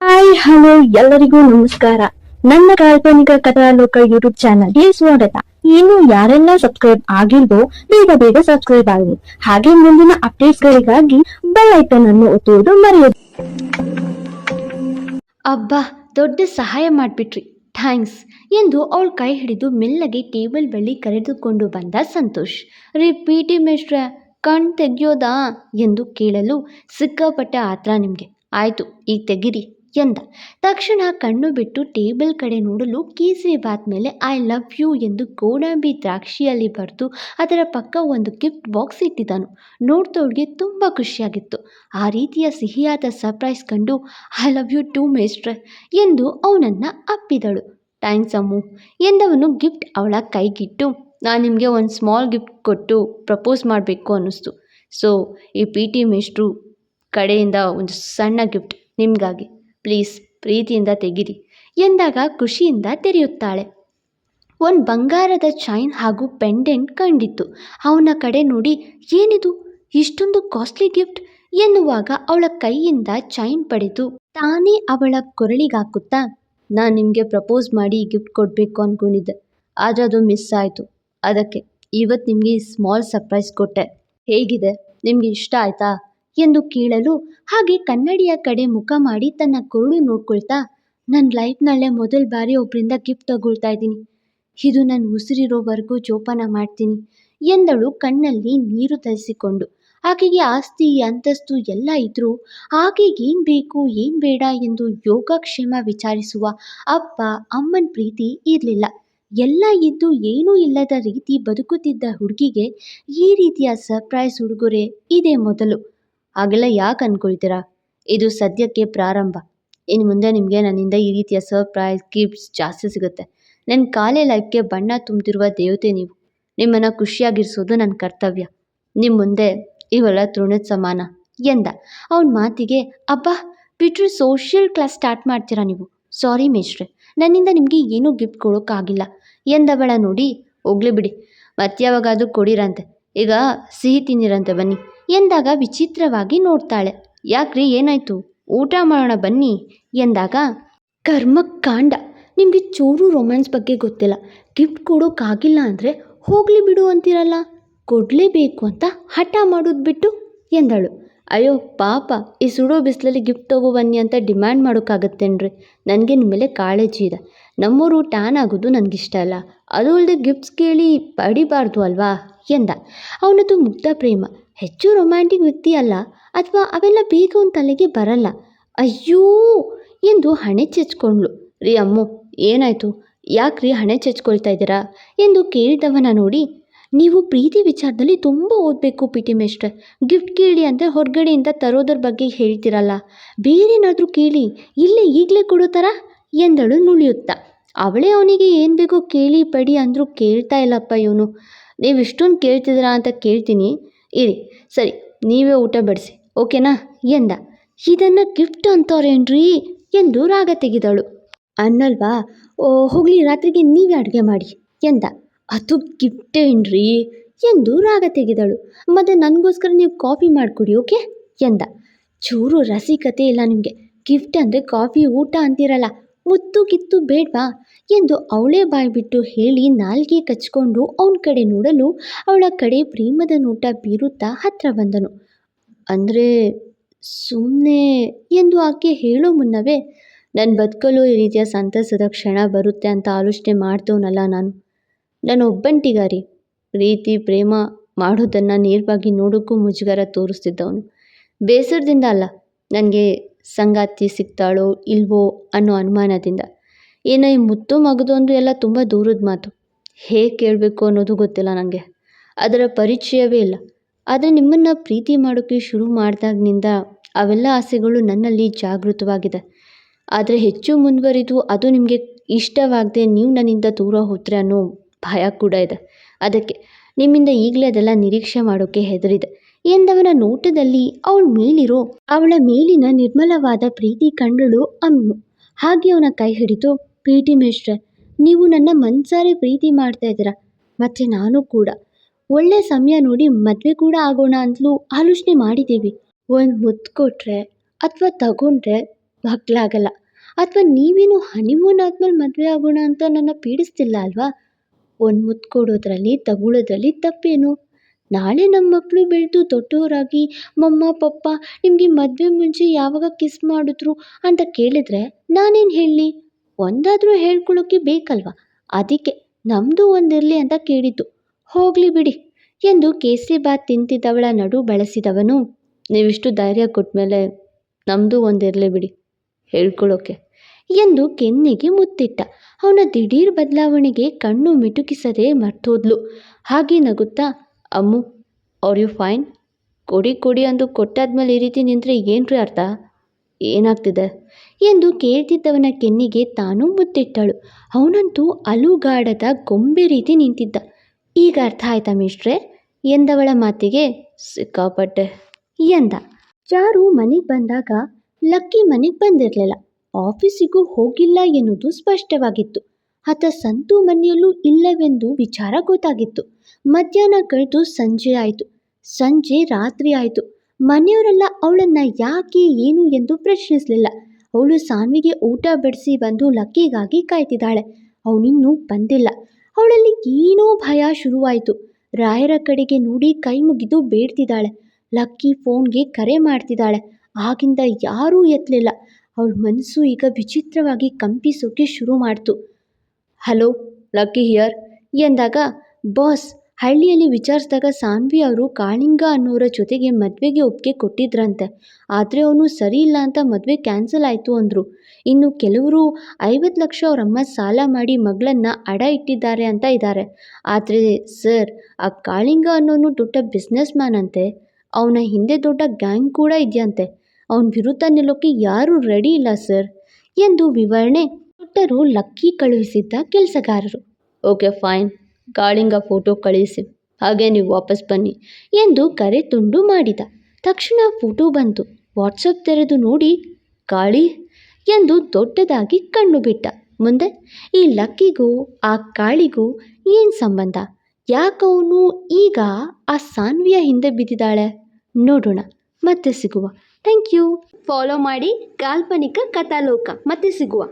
Hi hello ಎಲ್ಲರಿಗೂ ನಮಸ್ಕಾರ. ನನ್ನ ಕಾಲ್ಪನಿಕ ಕಥಾಲೋಕ ಯೂಟ್ಯೂಬ್ ಚಾನಲ್ಗೆ ಸ್ವಾಗತ. ಇನ್ನು ಯಾರೆಲ್ಲ ಸಬ್ಸ್ಕ್ರೈಬ್ ಆಗಿಲ್ವೋ, ಬೇಗ ಬೇಗ ಸಬ್ಸ್ಕ್ರೈಬ್ ಆಗಿ ಹಾಗೆ ಮುಂದಿನ ಅಪ್ಡೇಟ್ಸ್ ಗಳಿಗಾಗಿ ಬೆಲ್ ಐಕನ್ ಅನ್ನು ಒತ್ತುವುದು ಮರೆಯದು. ಅಬ್ಬಾ, ದೊಡ್ಡ ಸಹಾಯ ಮಾಡ್ಬಿಟ್ರಿ. ಥ್ಯಾಂಕ್ಸ್ ಎಂದು ಅವಳ ಕೈ ಹಿಡಿದು ಮೆಲ್ಲಗೆ ಟೇಬಲ್ ಬಳಿ ಕರೆದುಕೊಂಡು ಬಂದ ಸಂತೋಷ್. ರೀ ಪಿ ಟಿ ಮಿಶ್ರ ಕಣ್ ತೆಗಿಯೋದಾ? ಎಂದು ಕೇಳಲು ಸಿಕ್ಕಾಪಟ್ಟೆ ಆತ್ರ ನಿಮಗೆ. ಆಯಿತು, ಈಗ ತೆಗಿರಿ. ಎಂದ. ತಕ್ಷಣ ಕಣ್ಣು ಬಿಟ್ಟು ಟೇಬಲ್ ಕಡೆ ನೋಡಲು ಕೇಸರಿ ಬಾತ್ ಮೇಲೆ ಐ ಲವ್ ಯು ಎಂದು ಗೋಡಂಬಿ ದ್ರಾಕ್ಷಿಯಲ್ಲಿ ಬರೆದು ಅದರ ಪಕ್ಕ ಒಂದು ಗಿಫ್ಟ್ ಬಾಕ್ಸ್ ಇಟ್ಟಿದ್ದನು. ನೋಡ್ತವ್ರಿಗೆ ತುಂಬ ಖುಷಿಯಾಗಿತ್ತು. ಆ ರೀತಿಯ ಸಿಹಿಯಾದ ಸರ್ಪ್ರೈಸ್ ಕಂಡು ಐ ಲವ್ ಯು ಟು, ಮೇಸ್ಟ್ರ ಎಂದು ಅವನನ್ನು ಅಪ್ಪಿದಳು. ಥ್ಯಾಂಕ್ಸ್ ಅಮ್ಮು ಎಂದವನು ಗಿಫ್ಟ್ ಅವಳ ಕೈಗಿಟ್ಟು, ನಾನು ನಿಮಗೆ ಒಂದು ಸ್ಮಾಲ್ ಗಿಫ್ಟ್ ಕೊಟ್ಟು ಪ್ರಪೋಸ್ ಮಾಡಬೇಕು ಅನ್ನಿಸ್ತು. ಸೊ, ಈ ಪಿ ಟಿ ಮೇಷ್ಟ್ರು ಕಡೆಯಿಂದ ಒಂದು ಸಣ್ಣ ಗಿಫ್ಟ್ ನಿಮಗಾಗಿ. ಪ್ಲೀಸ್ ಪ್ರೀತಿಯಿಂದ ತೆಗಿರಿ ಎಂದಾಗ ಖುಷಿಯಿಂದ ತೆರೆಯುತ್ತಾಳೆ. ಒಂದು ಬಂಗಾರದ ಚೈನ್ ಹಾಗೂ ಪೆಂಡೆಂಟ್ ಕಂಡಿತ್ತು. ಅವನ ಕಡೆ ನೋಡಿ, ಏನಿದು? ಇಷ್ಟೊಂದು ಕಾಸ್ಟ್ಲಿ ಗಿಫ್ಟ್ ಎನ್ನುವಾಗ ಅವಳ ಕೈಯಿಂದ ಚೈನ್ ಪಡೆದು ತಾನೇ ಅವಳ ಕೊರಳಿಗಾಕುತ್ತಾ ನಾನು ನಿಮಗೆ ಪ್ರಪೋಸ್ ಮಾಡಿ ಗಿಫ್ಟ್ ಕೊಡಬೇಕು ಅಂದ್ಕೊಂಡಿದ್ದೆ ಆದರೆ ಅದು ಮಿಸ್ ಆಯಿತು. ಅದಕ್ಕೆ ಇವತ್ತು ನಿಮಗೆ ಸ್ಮಾಲ್ ಸರ್ಪ್ರೈಸ್ ಕೊಟ್ಟೆ. ಹೇಗಿದೆ? ನಿಮಗೆ ಇಷ್ಟ ಆಯ್ತಾ? ಎಂದು ಕೇಳಲು ಹಾಗೆ ಕನ್ನಡಿಯ ಕಡೆ ಮುಖ ಮಾಡಿ ತನ್ನ ಕೊರಳು ನೋಡ್ಕೊಳ್ತಾ ನನ್ನ ಲೈಫ್ನಲ್ಲೇ ಮೊದಲ ಬಾರಿ ಒಬ್ಬರಿಂದ ಗಿಫ್ಟ್ ತಗೊಳ್ತಾ ಇದ್ದೀನಿ. ಇದು ನಾನು ಉಸಿರಿರೋವರೆಗೂ ಜೋಪಾನ ಮಾಡ್ತೀನಿ ಎಂದಳು ಕಣ್ಣಲ್ಲಿ ನೀರು ತರಿಸಿಕೊಂಡು. ಆಕೆಗೆ ಆಸ್ತಿ, ಅಂತಸ್ತು ಎಲ್ಲ ಇದ್ರೂ ಆಕೆಗೆ ಏನು ಬೇಕು, ಏನು ಬೇಡ ಎಂದು ಯೋಗಕ್ಷೇಮ ವಿಚಾರಿಸುವ ಅಪ್ಪ, ಅಮ್ಮನ ಪ್ರೀತಿ ಇರಲಿಲ್ಲ. ಎಲ್ಲ ಇದ್ದು ಏನೂ ಇಲ್ಲದ ರೀತಿ ಬದುಕುತ್ತಿದ್ದ ಹುಡುಗಿಗೆ ಈ ರೀತಿಯ ಸರ್ಪ್ರೈಸ್ ಉಡುಗೊರೆ ಇದೇ ಮೊದಲು. ಹಾಗೆಲ್ಲ ಯಾಕೆ ಅಂದ್ಕೊಳ್ತೀರಾ ಇದು ಸದ್ಯಕ್ಕೆ ಪ್ರಾರಂಭ. ಇನ್ನು ಮುಂದೆ ನಿಮಗೆ ನನ್ನಿಂದ ಈ ರೀತಿಯ ಸರ್ಪ್ರೈಸ್ ಗಿಫ್ಟ್ಸ್ ಜಾಸ್ತಿ ಸಿಗುತ್ತೆ. ನನ್ನ ಕಾಲೇ ಲೈಫ್ಗೆ ಬಣ್ಣ ತುಂಬ್ತಿರುವ ದೇವತೆ ನೀವು. ನಿಮ್ಮನ್ನು ಖುಷಿಯಾಗಿರಿಸೋದು ನನ್ನ ಕರ್ತವ್ಯ. ನಿಮ್ಮ ಮುಂದೆ ಇವೆಲ್ಲ ತೃಣದ ಸಮಾನ. ಎಂದ, ಅವನ ಮಾತಿಗೆ, ಅಬ್ಬಾ, ಬಿಟ್ರೆ ಸೋಷಿಯಲ್ ಕ್ಲಾಸ್ ಸ್ಟಾರ್ಟ್ ಮಾಡ್ತೀರಾ ನೀವು? ಸಾರಿ ಮೇಷ್ಟ್ರೆ, ನನ್ನಿಂದ ನಿಮಗೆ ಏನೂ ಗಿಫ್ಟ್ ಕೊಡೋಕ್ಕಾಗಿಲ್ಲ. ಎಂದವಳ ನೋಡಿ, ಹೋಗ್ಲಿ ಬಿಡಿ. ಮತ್ಯಾವಾಗಾದರೂ ಕೊಡಿರಂತೆ. ಈಗ ಸಿಹಿ ತಿನ್ನಿರಂತೆ ಬನ್ನಿ. ಎಂದಾಗ ವಿಚಿತ್ರವಾಗಿ ನೋಡ್ತಾಳೆ. ಯಾಕ್ರಿ ಏನಾಯ್ತು? ಊಟ ಮಾಡೋಣ ಬನ್ನಿ ಎಂದಾಗ, ಕರ್ಮಕಾಂಡ. ನಿಮಗೆ ಚೂರು ರೊಮ್ಯಾನ್ಸ್ ಬಗ್ಗೆ ಗೊತ್ತಿಲ್ಲ. ಗಿಫ್ಟ್ ಕೊಡೋಕ್ಕಾಗಿಲ್ಲ ಅಂದರೆ ಹೋಗಲಿ ಬಿಡು ಅಂತೀರಲ್ಲ? ಕೊಡಲೇಬೇಕು ಅಂತ ಹಠ ಮಾಡೋದು ಬಿಟ್ಟು ಎಂದಳು. ಅಯ್ಯೋ, ಪಾಪ, ಈ ಸುಡೋ ಬಿಸಿಲಲ್ಲಿ ಗಿಫ್ಟ್ ತಗೋ ಬನ್ನಿ ಅಂತ ಡಿಮ್ಯಾಂಡ್ ಮಾಡೋಕ್ಕಾಗತ್ತೇನ್ರಿ ನನಗೆ ನಿಮ್ಮ ಮೇಲೆ ಕಾಳಜಿ ಇದೆ. ನಮ್ಮೂರು ಟ್ಯಾನ್ ಆಗೋದು ನನಗಿಷ್ಟ ಅಲ್ಲ. ಅದು ಅಲ್ಲದೆ ಗಿಫ್ಟ್ಸ್ ಕೇಳಿ ಪಡಿಬಾರ್ದು ಅಲ್ವಾ ಎಂದ. ಅವನದು ಮುಗ್ಧ ಪ್ರೇಮ. ಹೆಚ್ಚು ರೊಮ್ಯಾಂಟಿಕ್ ವ್ಯಕ್ತಿ ಅಲ್ಲ ಅಥವಾ ಅವೆಲ್ಲ ಬೇಗ ಒಂದು ತಲೆಗೆ ಬರಲ್ಲ. ಅಯ್ಯೋ ಎಂದು ಹಣೆ ಚೆಚ್ಕೊಂಡ್ಳು. ರೀ ಅಮ್ಮು, ಏನಾಯಿತು? ಯಾಕ್ರಿ ಹಣೆ ಚಚ್ಕೊಳ್ತಾ ಇದ್ದೀರಾ? ಎಂದು ಕೇಳಿದವನ ನೋಡಿ, ನೀವು ಪ್ರೀತಿ ವಿಚಾರದಲ್ಲಿ ತುಂಬ ಓದಬೇಕು ಪಿ ಟಿ ಮೇಷ್ಟ್ರೆ. ಗಿಫ್ಟ್ ಕೇಳಿ ಅಂದರೆ ಹೊರಗಡೆಯಿಂದ ತರೋದ್ರ ಬಗ್ಗೆ ಹೇಳ್ತಿರಲ್ಲ. ಬೇರೇನಾದರೂ ಕೇಳಿ, ಇಲ್ಲೇ ಈಗಲೇ ಕೊಡೋ ಥರ ಎಂದಳು ನುಳಿಯುತ್ತಾ ಅವಳೇ ಅವನಿಗೆ ಏನು ಬೇಕೋ ಕೇಳಿ, ಪಡಿ ಅಂದರೂ ಕೇಳ್ತಾ ಇಲ್ಲಪ್ಪ ಇವನು. ನೀವು ಇಷ್ಟೊಂದು ಕೇಳ್ತಿದ್ದೀರಾ ಅಂತ ಕೇಳ್ತೀನಿ. ಇರಿ, ಸರಿ, ನೀವೇ ಊಟ ಬಡಿಸಿ, ಓಕೆನಾ? ಎಂದ, ಇದನ್ನು ಗಿಫ್ಟ್ ಅಂತವ್ರೇನ್ರಿ ಎಂದು ರಾಗ ತೆಗೆದಳು. ಅನ್ನಲ್ವಾ? ಓ, ಹೋಗಲಿ, ರಾತ್ರಿಗೆ ನೀವೇ ಅಡುಗೆ ಮಾಡಿ, ಎಂದ, ಅದು ಗಿಫ್ಟೇನ್ರಿ ಎಂದು ರಾಗ ತೆಗೆದಳು. ಮತ್ತು ನನಗೋಸ್ಕರ ನೀವು ಕಾಫಿ ಮಾಡಿಕೊಡಿ, ಓಕೆ? ಎಂದ, ಚೂರು ರಸಿಕತೆ ಇಲ್ಲ ನಿಮಗೆ. ಗಿಫ್ಟ್ ಅಂದರೆ ಕಾಫಿ, ಊಟ ಅಂತಿರಲ್ಲ ಮುತ್ತು ಕಿತ್ತು ಬೇಡ್ವಾ ಎಂದು ಅವಳೇ ಬಾಯ್ಬಿಟ್ಟು ಹೇಳಿ ನಾಲ್ಗೆ ಕಚ್ಕೊಂಡು ಅವನ ಕಡೆ ನೋಡಲು ಅವಳ ಕಡೆ ಪ್ರೇಮದ ನೋಟ ಬೀರುತ್ತಾ ಹತ್ರ ಬಂದನು. ಅಂದರೆ ಸುಮ್ಮನೆ ಎಂದು ಆಕೆ ಹೇಳೋ ಮುನ್ನವೇ ನನ್ನ ಬದುಕಲು ಈ ರೀತಿಯ ಸಂತಸದ ಕ್ಷಣ ಬರುತ್ತೆ ಅಂತ ಆಲೋಚನೆ ಮಾಡ್ತವನಲ್ಲ ನಾನು. ನಾನು ಒಬ್ಬಂಟಿಗಾರಿ, ಪ್ರೀತಿ, ಪ್ರೇಮ ಮಾಡೋದನ್ನು ನೇರವಾಗಿ ನೋಡೋಕ್ಕೂ ಮುಜುಗರ ತೋರಿಸ್ತಿದ್ದವನು. ಬೇಸರದಿಂದ ಅಲ್ಲ, ನನಗೆ ಸಂಗಾತಿ ಸಿಗ್ತಾಳೋ ಇಲ್ವೋ ಅನ್ನೋ ಅನುಮಾನದಿಂದ. ಏನೋ ಈ ಮುತ್ತು ಅಂದು ಎಲ್ಲ ತುಂಬ ದೂರದ ಮಾತು. ಹೇಗೆ ಕೇಳಬೇಕು ಅನ್ನೋದು ಗೊತ್ತಿಲ್ಲ ನನಗೆ ಅದರ ಪರಿಚಯವೇ ಇಲ್ಲ. ಆದರೆ ನಿಮ್ಮನ್ನು ಪ್ರೀತಿ ಮಾಡೋಕ್ಕೆ ಶುರು ಮಾಡಿದಾಗಿನಿಂದ ಅವೆಲ್ಲ ಆಸೆಗಳು ನನ್ನಲ್ಲಿ ಜಾಗೃತವಾಗಿದೆ. ಆದರೆ ಹೆಚ್ಚು ಮುಂದುವರಿದು ಅದು ನಿಮಗೆ ಇಷ್ಟವಾಗದೆ ನೀವು ನನ್ನಿಂದ ದೂರ ಹೋದರೆ ಅನ್ನೋ ಭಯ ಕೂಡ ಇದೆ. ಅದಕ್ಕೆ ನಿಮ್ಮಿಂದ ಈಗಲೇ ಅದೆಲ್ಲ ನಿರೀಕ್ಷೆ ಮಾಡೋಕ್ಕೆ ಹೆದರಿದೆ. ಎಂದವನ ನೋಟದಲ್ಲಿ ಅವಳ ಮೇಲಿರೋ, ಅವಳ ಮೇಲಿನ ನಿರ್ಮಲವಾದ ಪ್ರೀತಿ ಕಂಡಳು ಅಮ್ಮು. ಹಾಗೆ ಅವನ ಕೈ ಹಿಡಿದು, ಪ್ರೀತಿ ಮೇಷ್ಟ್ರೆ, ನೀವು ನನ್ನ ಮನ್ಸಾರೆ ಪ್ರೀತಿ ಮಾಡ್ತಾ ಇದ್ದೀರಾ? ಮತ್ತು ನಾನು ಕೂಡ. ಒಳ್ಳೆ ಸಮಯ ನೋಡಿ ಮದುವೆ ಕೂಡ ಆಗೋಣ ಅಂತಲೂ ಆಲೋಚನೆ ಮಾಡಿದ್ದೀವಿ. ಒಂದು ಮುತ್ತು ಕೊಟ್ಟರೆ ಅಥವಾ ತಗೊಂಡ್ರೆ ಮಕ್ಕಳಾಗಲ್ಲ ಅಥವಾ ನೀವೇನು ಹನಿಮೂನ್ ಆದ್ಮೇಲೆ ಮದುವೆ ಆಗೋಣ ಅಂತ ನನ್ನ ಪೀಡಿಸ್ತಿಲ್ಲ ಅಲ್ವಾ? ಒಂದು ಮುತ್ತು ಕೊಡೋದ್ರಲ್ಲಿ ತಗೊಳ್ಳೋದ್ರಲ್ಲಿ ತಪ್ಪೇನು? ನಾಳೆ ನಮ್ಮ ಮಕ್ಕಳು ಬೆಳೆದು ದೊಡ್ಡವರಾಗಿ, ಮಮ್ಮ, ಪಪ್ಪ, ನಿಮಗೆ ಮದುವೆ ಮುಂಚೆ ಯಾವಾಗ ಕಿಸ್ ಮಾಡಿದ್ರು? ಅಂತ ಕೇಳಿದ್ರೆ, ನಾನೇನು ಹೇಳಲಿ ಒಂದಾದರೂ ಹೇಳ್ಕೊಳ್ಳೋಕ್ಕೆ ಬೇಕಲ್ವಾ? ಅದಕ್ಕೆ ನಮ್ಮದು ಒಂದಿರಲಿ ಅಂತ ಕೇಳಿದ್ದು. ಹೋಗಲಿ ಬಿಡಿ ಎಂದು ಕೇಸರಿ ಬಾತ್ ತಿಂತಿದ್ದವಳ ನಡು ಬಳಸಿದವನು, ನೀವಿಷ್ಟು ಧೈರ್ಯ ಕೊಟ್ಮೇಲೆ ನಮ್ಮದು ಒಂದಿರಲಿ ಬಿಡಿ ಹೇಳ್ಕೊಳ್ಳೋಕೆ ಎಂದು ಕೆನ್ನೆಗೆ ಮುತ್ತಿಟ್ಟ. ಅವನ ದಿಢೀರ್ ಬದಲಾವಣೆಗೆ ಕಣ್ಣು ಮಿಟುಕಿಸದೆ ಮರ್ತೋದ್ಲು ಹಾಗೆ ನಗುತ್ತಾ ಅಮ್ಮು, ಆರ್ ಯು ಫೈನ್? ಕೊಡಿ ಕೊಡಿ ಅಂದು ಕೊಟ್ಟಾದ್ಮೇಲೆ ಈ ರೀತಿ ನಿಂತರೆ ರೀ ಅರ್ಥ? ಏನಾಗ್ತಿದೆ? ಎಂದು ಕೇಳ್ತಿದ್ದವನ ಕೆನ್ನಿಗೆ ತಾನೂ ಮುತ್ತಿಟ್ಟಳು. ಅವನಂತೂ ಅಲುಗಾಡದ ಗೊಂಬೆ ರೀತಿ ನಿಂತಿದ್ದ. ಈಗ ಅರ್ಥ ಆಯ್ತಾ ಮಿಸ್ಟ್ರೆ? ಎಂದವಳ ಮಾತಿಗೆ ಸಿಕ್ಕಾಪಟ್ಟೆ. ಎಂದ. ಚಾರು ಮನೆಗೆ ಬಂದಾಗ ಲಕ್ಕಿ ಮನೆಗೆ ಬಂದಿರಲಿಲ್ಲ. ಆಫೀಸಿಗೂ ಹೋಗಿಲ್ಲ ಎನ್ನುವುದು ಸ್ಪಷ್ಟವಾಗಿತ್ತು. ಆತ ಸಂತು ಮನೆಯಲ್ಲೂ ಇಲ್ಲವೆಂದು ವಿಚಾರ ಗೊತ್ತಾಗಿತ್ತು. ಮಧ್ಯಾಹ್ನ ಕಳೆದು ಸಂಜೆ ಆಯಿತು. ಸಂಜೆ ರಾತ್ರಿ ಆಯಿತು. ಮನೆಯವರೆಲ್ಲ ಅವಳನ್ನ ಯಾಕೆ, ಏನು ಎಂದು ಪ್ರಶ್ನಿಸಲಿಲ್ಲ. ಅವಳು ಸಾನ್ವಿಗೆ ಊಟ ಬಡಿಸಿ ಬಂದು ಲಕ್ಕಿಗಾಗಿ ಕಾಯ್ತಿದ್ದಾಳೆ. ಅವನಿನ್ನೂ ಬಂದಿಲ್ಲ. ಅವಳಲ್ಲಿ ಏನೋ ಭಯ ಶುರುವಾಯಿತು. ರಾಯರ ಕಡೆಗೆ ನೋಡಿ ಕೈ ಮುಗಿದು ಬೇಡ್ತಿದ್ದಾಳೆ. ಲಕ್ಕಿ ಫೋನ್ಗೆ ಕರೆ ಮಾಡ್ತಿದ್ದಾಳೆ. ಆಗಿಂದ ಯಾರೂ ಎತ್ತಲಿಲ್ಲ ಅವಳ ಮನಸ್ಸು ಈಗ ವಿಚಿತ್ರವಾಗಿ ಕಂಪಿಸೋಕೆ ಶುರು ಮಾಡ್ತು. ಹಲೋ, ಲಕ್ಕಿ ಹಿಯರ್ ಎಂದಾಗ, ಬಾಸ್, ಹಳ್ಳಿಯಲ್ಲಿ ವಿಚಾರಿಸಿದಾಗ ಸಾನ್ವಿ ಅವರು ಕಾಳಿಂಗ ಅನ್ನೋರ ಜೊತೆಗೆ ಮದುವೆಗೆ ಒಪ್ಪಿಗೆ ಕೊಟ್ಟಿದ್ರಂತೆ. ಆದರೆ ಅವನು ಸರಿ ಇಲ್ಲ ಅಂತ ಮದುವೆ ಕ್ಯಾನ್ಸಲ್ ಆಯಿತು ಅಂದರು. ಇನ್ನು ಕೆಲವರು ಐವತ್ತು ಲಕ್ಷ ಅವರಮ್ಮ ಸಾಲ ಮಾಡಿ ಮಗಳನ್ನು ಅಡ ಇಟ್ಟಿದ್ದಾರೆ ಅಂತ ಇದ್ದಾರೆ ಆದರೆ ಸರ್, ಆ ಕಾಳಿಂಗ ಅನ್ನೋನು ದೊಡ್ಡ ಬಿಸ್ನೆಸ್ ಮ್ಯಾನ್ ಅಂತೆ. ಅವನ ಹಿಂದೆ ದೊಡ್ಡ ಗ್ಯಾಂಗ್ ಕೂಡ ಇದೆಯಂತೆ. ಅವನ ವಿರುದ್ಧ ನಿಲ್ಲೋಕ್ಕೆ ಯಾರೂ ರೆಡಿ ಇಲ್ಲ ಸರ್ ಎಂದು ವಿವರಣೆ ಕೊಟ್ಟರು ಲಕ್ಕಿ ಕಳುಹಿಸಿದ್ದ ಕೆಲಸಗಾರರು. Okay, fine. ಗಾಳಿಂಗ ಫೋಟೋ ಕಳುಹಿಸಿ ಹಾಗೆ ನೀವು ವಾಪಸ್ ಬನ್ನಿ ಎಂದು ಕರೆ ತುಂಡು ಮಾಡಿದ. ತಕ್ಷಣ ಫೋಟೋ ಬಂತು. ವಾಟ್ಸಪ್ ತೆರೆದು ನೋಡಿ, ಕಾಳಿ ಎಂದು ದೊಡ್ಡದಾಗಿ ಕಣ್ಣು ಬಿಟ್ಟ. ಮುಂದೆ, ಈ ಲಕ್ಕಿಗೂ, ಆ ಕಾಳಿಗೂ ಏನು ಸಂಬಂಧ? ಯಾಕವನು ಈಗ ಆ ಸಾನ್ವಿಯ ಹಿಂದೆ ಬಿದ್ದಿದ್ದಾಳೆ? ನೋಡೋಣ. ಮತ್ತೆ ಸಿಗುವ. Thank you. ಫಾಲೋ ಮಾಡಿ ಕಾಲ್ಪನಿಕ ಕಥಾಲೋಕ. ಮತ್ತೆ ಸಿಗುವ.